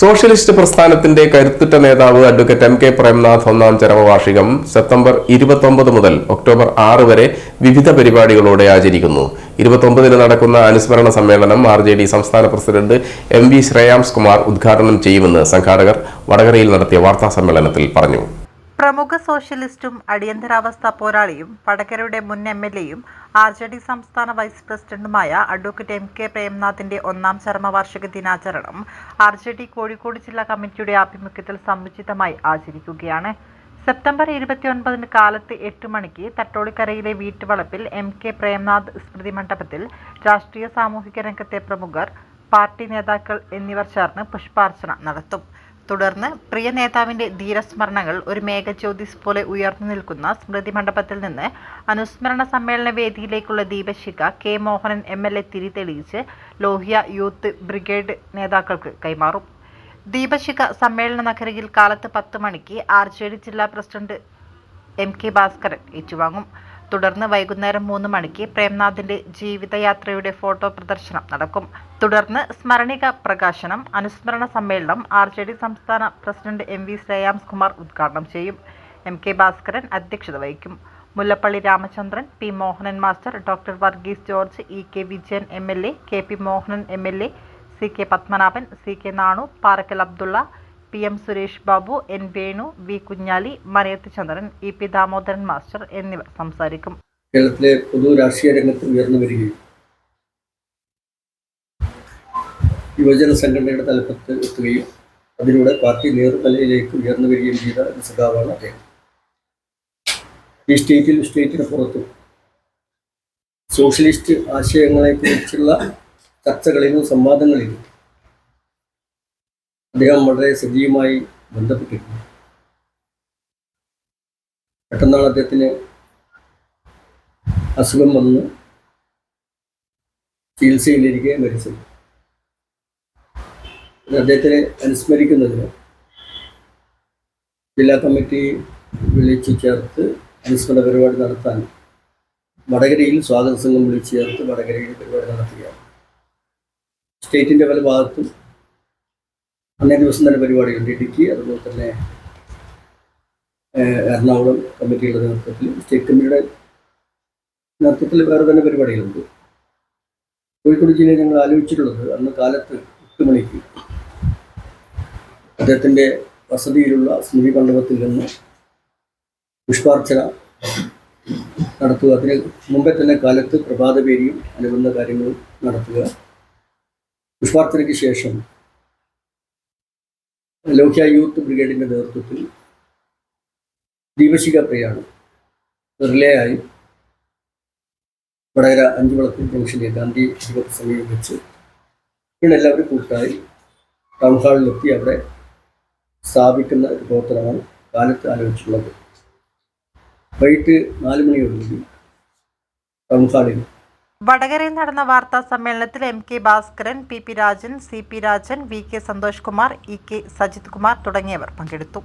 Socialist പ്രസ്ഥാനത്തിന്റെ കരുത്തുറ്റ നേതാവ് അഡ്വക്കേറ്റ് എം കെ പ്രേംനാഥ് ഒന്നാം ചരമവാർഷികം സെപ്റ്റംബർ ഇരുപത്തൊമ്പത് മുതൽ ഒക്ടോബർ ആറ് വരെ വിവിധ പരിപാടികളോടെ ആചരിക്കുന്നു. ഇരുപത്തൊമ്പതിന് നടക്കുന്ന അനുസ്മരണ സമ്മേളനം ആർ ജെ ഡി സംസ്ഥാന president M V Shreyams Kumar ഉദ്ഘാടനം ചെയ്യുമെന്ന് സംഘാടകർ വടകരയിൽ നടത്തിയ വാർത്താ സമ്മേളനത്തിൽ പറഞ്ഞു. പ്രമുഖ സോഷ്യലിസ്റ്റും അടിയന്തരാവസ്ഥ പോരാളിയും വടകരയുടെ മുൻ എം എൽ എയും ആർ ജെ ഡി സംസ്ഥാന വൈസ് പ്രസിഡന്റുമായ അഡ്വക്കേറ്റ് എം കെ പ്രേംനാഥിന്റെ ഒന്നാം ചരമവാർഷിക ദിനാചരണം ആർ ജെ ഡി കോഴിക്കോട് ജില്ലാ കമ്മിറ്റിയുടെ ആഭിമുഖ്യത്തിൽ സമുചിതമായി ആചരിക്കുകയാണ്. സെപ്റ്റംബർ ഇരുപത്തിയൊൻപതിന് കാലത്ത് എട്ട് മണിക്ക് തട്ടോളിക്കരയിലെ വീട്ടുവളപ്പിൽ എം കെ പ്രേംനാഥ് സ്മൃതി മണ്ഡപത്തിൽ രാഷ്ട്രീയ സാമൂഹിക രംഗത്തെ പ്രമുഖർ പാർട്ടി നേതാക്കൾ എന്നിവർ ചേർന്ന് പുഷ്പാർച്ചന നടത്തും. തുടർന്ന് പ്രിയ നേതാവിന്റെ ധീരസ്മരണകൾ ഒരു മേഘജ്യോതിസ് പോലെ ഉയർന്നു നിൽക്കുന്ന സ്മൃതി മണ്ഡപത്തിൽ നിന്ന് അനുസ്മരണ സമ്മേളന വേദിയിലേക്കുള്ള ദീപശിഖ K Mohanan M L A തിരിതെളിയിച്ച് Lohia youth brigade നേതാക്കൾക്ക് കൈമാറും. ദീപശിഖ സമ്മേളന നഗരിയിൽ കാലത്ത് പത്ത് മണിക്ക് ആർ ജെ ഡി ജില്ലാ പ്രസിഡന്റ് എം കെ ഭാസ്കരൻ ഏറ്റുവാങ്ങും. തുടർന്ന് വൈകുന്നേരം മൂന്ന് മണിക്ക് പ്രേംനാഥിന്റെ ജീവിതയാത്രയുടെ ഫോട്ടോ പ്രദർശനം നടക്കും. തുടർന്ന് സ്മരണിക പ്രകാശനം അനുസ്മരണ സമ്മേളനം ആർ ജെ ഡി സംസ്ഥാന president M V Shreyams Kumar ഉദ്ഘാടനം ചെയ്യും. എം കെ ഭാസ്കരൻ അധ്യക്ഷത വഹിക്കും. Mullappally Ramachandran P Mohanan master doctor Varghese George E K Vijayan M L A K P Mohanan M L A C K Padmanabhan C K Nanu Parakkal Abdulla P M Suresh Babu N Venu V Kunhali Marayath Chandran E P Damodaran master എന്നിവർ സംസാരിക്കും. കേരളത്തിലെ പൊതു രാഷ്ട്രീയ രംഗത്ത് ഉയർന്നു വരികയും യുവജന സംഘടനയുടെ തലപ്പത്ത് എത്തുകയും അതിലൂടെ പാർട്ടി നേതൃതലയിലേക്ക് ഉയർന്നു വരികയും ചെയ്ത സഖാവാണ് അദ്ദേഹം. ഈ സ്റ്റേറ്റിൽ സ്റ്റേറ്റിന് പുറത്തും സോഷ്യലിസ്റ്റ് ആശയങ്ങളെക്കുറിച്ചുള്ള ചർച്ചകളിലും സംവാദങ്ങളിലും അദ്ദേഹം വളരെ സജീവമായി ബന്ധപ്പെട്ടിരുന്നു. പെട്ടെന്നാണ് അദ്ദേഹത്തിന് അസുഖം വന്ന് ചികിത്സയിലിരിക്കെ മരിച്ചത്. അദ്ദേഹത്തിനെ അനുസ്മരിക്കുന്നതിന് ജില്ലാ കമ്മിറ്റി വിളിച്ചു ചേർത്ത് അനുസ്മരണ പരിപാടി നടത്താൻ വടകരയിൽ സ്വാഗത സംഘം വിളിച്ചു ചേർത്ത് വടകരയിൽ പരിപാടി നടത്തുകയാണ്. സ്റ്റേറ്റിന്റെ പല ഭാഗത്തും അന്നേ ദിവസം തന്നെ പരിപാടിയുണ്ട് ഇടുക്കി അതുപോലെ തന്നെ എറണാകുളം കമ്മിറ്റിയുടെ നേതൃത്വത്തിൽ സ്റ്റേറ്റ് കമ്മിറ്റിയുടെ നേതൃത്വത്തിൽ വേറെ തന്നെ പരിപാടികളുണ്ട്. കോഴിക്കോട് ജില്ലയിൽ ഞങ്ങൾ ആലോചിച്ചിട്ടുള്ളത് അന്ന് കാലത്ത് എട്ട് മണിക്ക് അദ്ദേഹത്തിന്റെ വസതിയിലുള്ള സ്മൃതി മണ്ഡപത്തിൽ നിന്ന് പുഷ്പാർച്ചന നടത്തുക. അതിന് മുമ്പേ തന്നെ കാലത്ത് പ്രഭാതപേരിയും അനുബന്ധ കാര്യങ്ങളും നടത്തുക. പുഷ്പാർച്ചനയ്ക്ക് ശേഷം ലോഹ്യ യൂത്ത് ബ്രിഗേഡിന്റെ നേതൃത്വത്തിൽ ദീപശിക പ്രിയാണ് റിലേ ആയി വടകര അഞ്ചുവളത്തിൽ ജംഗ്ഷനിലെ ഗാന്ധി ദീപത്തെ സമീപിച്ച് പിന്നെ എല്ലാവരും കൂട്ടായി ടൗൺ ഹാളിലെത്തി അവിടെ സ്ഥാപിക്കുന്ന ഒരു പ്രവർത്തനമാണ് കാലത്ത് ആലോചിച്ചുള്ളത് വൈകിട്ട് നാല് മണിയോടുകൂടി ടൗൺ ഹാളിൽ വടകരയിൽ നടന്ന വാർത്താ സമ്മേളനത്തിൽ M K Bhaskaran P P Rajan C P Rajan V K Santhosh Kumar E K Sajith Kumar തുടങ്ങിയവർ പങ്കെടുത്തു.